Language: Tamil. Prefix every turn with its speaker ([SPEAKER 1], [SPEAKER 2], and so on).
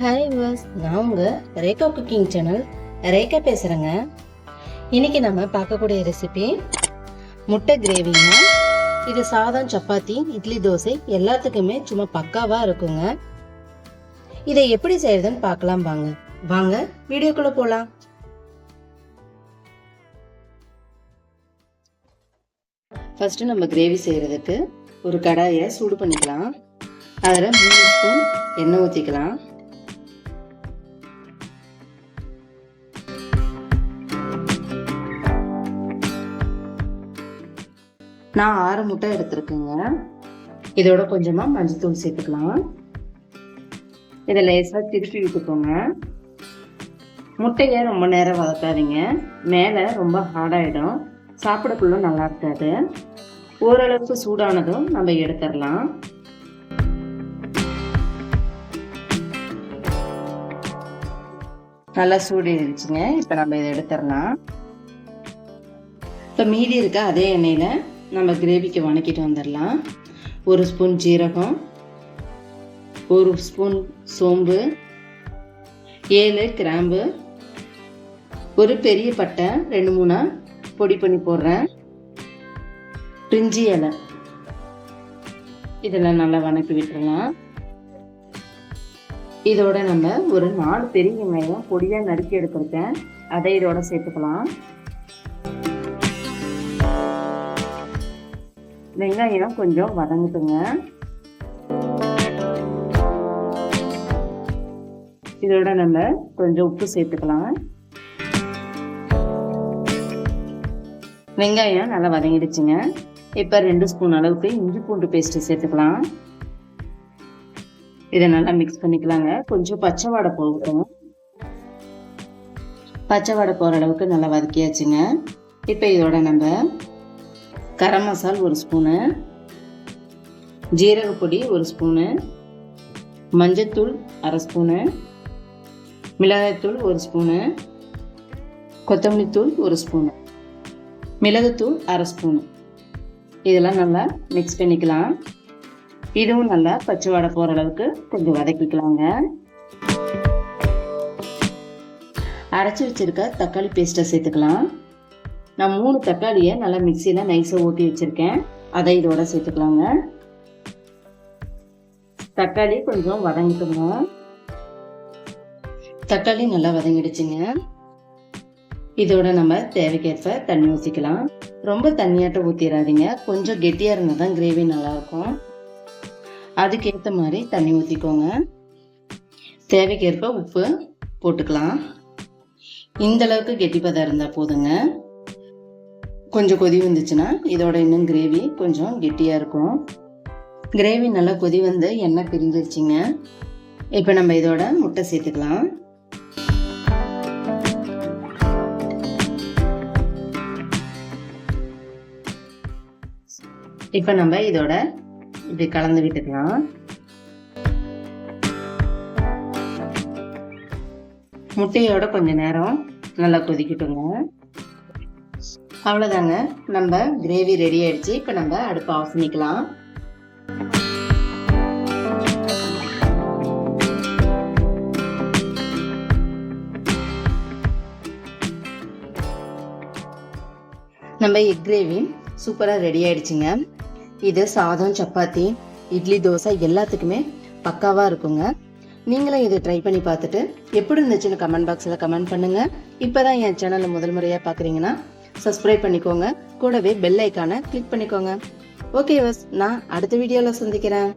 [SPEAKER 1] ஹாய் வாஸ் நான் உங்கள் ரேகா குக்கிங் சேனல் ரேகா பேசுகிறேங்க இன்னைக்கு நம்ம பார்க்கக்கூடிய ரெசிபி முட்டை கிரேவிங்க இது சாதம் சப்பாத்தி இட்லி தோசை எல்லாத்துக்குமே சும்மா பக்காவாக இருக்குங்க. இதை எப்படி செய்யறதுன்னு பார்க்கலாம் வாங்க. வாங்க வீடியோக்குள்ளே போகலாம் ஃபஸ்ட்டு நம்ம கிரேவி செய்கிறதுக்கு ஒரு கடாயை சூடு பண்ணிக்கலாம். அதில் மூணு ஸ்பூன் எண்ணெய் ஊற்றிக்கலாம் நான் ஆறு முட்டை எடுத்திருக்கேங்க. இதோட கொஞ்சமாக மஞ்சத்தூள் சேர்த்துக்கலாம். இதை லேசாக திருப்பி விட்டுக்கோங்க. முட்டையை ரொம்ப நேரம் வளர்க்காதீங்க மேலே ரொம்ப ஹார்டாகிடும் சாப்பிடக்குள்ள நல்லா இருக்காது. ஓரளவுக்கு சூடானதும் நம்ம எடுத்துடலாம். நல்லா சூடு இருந்துச்சுங்க இப்போ நம்ம இதை எடுத்துடலாம். இப்போ மீதி இருக்க அதே எண்ணெயில் நம்ம கிரேவிக்கு வணக்கிட்டு வந்துடலாம். ஒரு ஸ்பூன் ஜீரகம் ஒரு ஸ்பூன் சோம்பு ஏழு கிராம்பு ஒரு பெரிய பட்டை ரெண்டு மூணா பொடி பண்ணி போடுறேன். பிரிஞ்சி இலை. இதெல்லாம் நல்லா வணக்கி விட்டுறலாம். இதோட நம்ம ஒரு நாலு பெரிய வெங்காயம் பொடியாக நறுக்கி எடுத்திருக்கேன். அதை இதோட சேர்த்துக்கலாம். வெங்காயம் கொஞ்சம் வதங்குதுங்க இதோட நம்ம கொஞ்சம் உப்பு சேர்த்துக்கலாம். வெங்காயம் நல்லா வதங்கிடுச்சுங்க. இப்போ ரெண்டு ஸ்பூன் அளவுக்கு இஞ்சி பூண்டு பேஸ்ட்டு சேர்த்துக்கலாம். இதை நல்லா மிக்ஸ் பண்ணிக்கலாங்க. கொஞ்சம் பச்சை வாடை போகட்டும் பச்சை வாடை போகிற அளவுக்கு நல்லா வதக்கியாச்சுங்க. இப்போ இதோட நம்ம கரம் மசால் ஒரு ஸ்பூனு ஜீரகப்பொடி ஒரு ஸ்பூனு மஞ்சத்தூள் அரை ஸ்பூனு மிளகாய்த்தூள் ஒரு ஸ்பூனு கொத்தமல்லி தூள் ஒரு ஸ்பூனு மிளகுத்தூள் அரை ஸ்பூனு. இதெல்லாம் நல்லா மிக்ஸ் பண்ணிக்கலாம். இதுவும் நல்லா பச்சை வடை போகிற அளவுக்கு கொஞ்சம் வதக்கிக்கலாங்க. அரைச்சி வச்சிருக்க தக்காளி பேஸ்ட்டை சேர்த்துக்கலாம். நான் மூணு தக்காளியை நல்லா மிக்சியில் நைஸாக ஊற்றி வச்சுருக்கேன். அதை இதோட சேர்த்துக்கலாங்க. தக்காளி கொஞ்சம் வதங்கிட்டுங்க தக்காளி நல்லா வதங்கிடுச்சுங்க. இதோட நம்ம தேவைக்கேற்ப தண்ணி ஊற்றிக்கலாம் ரொம்ப தண்ணியாட்ட ஊற்றிடாதீங்க கொஞ்சம் கெட்டியாக இருந்தால் தான் கிரேவி நல்லாயிருக்கும். அதுக்கேற்ற மாதிரி தண்ணி ஊற்றிக்கோங்க தேவைக்கேற்ப உப்பு போட்டுக்கலாம். இந்த அளவுக்கு கெட்டிப்பதம் இருந்தால் போதுங்க. கொஞ்சம் கொதி வந்துச்சுன்னா இதோட இன்னும் கிரேவி கொஞ்சம் கெட்டியாக இருக்கும். கிரேவி நல்லா கொதி வந்து எண்ணெய் பிரிஞ்சிருச்சுங்க. இப்போ நம்ம இதோட முட்டை சேர்த்துக்கலாம். இப்போ நம்ம இதோட இப்படி கலந்து விட்டுக்கலாம். முட்டையோட கொஞ்சம் நேரம் நல்லா கொதிக்கட்டுங்க. அவ்வளோதாங்க நம்ம கிரேவி ரெடி ஆயிடுச்சு. இப்போ நம்ம அடுப்பு ஆஃப் பண்ணிக்கலாம். நம்ம எக் கிரேவி சூப்பராக ரெடி ஆயிடுச்சுங்க. இது சாதம் சப்பாத்தி இட்லி தோசை எல்லாத்துக்குமே பக்காவாக இருக்குங்க. நீங்களும் இதை ட்ரை பண்ணி பார்த்துட்டு எப்படி இருந்துச்சுன்னு கமெண்ட் பாக்ஸில் கமெண்ட் பண்ணுங்கள் இப்போ தான் என் சேனலை முதல் முறையாக பார்க்குறீங்கன்னா சப்ஸ்கிரைப் பண்ணிக்கோங்க. கூடவே பெல் ஐக்கானை கிளிக் பண்ணிக்கோங்க. ஓகே வஸ் நான் அடுத்த வீடியோவில் சந்திக்கிறேன்.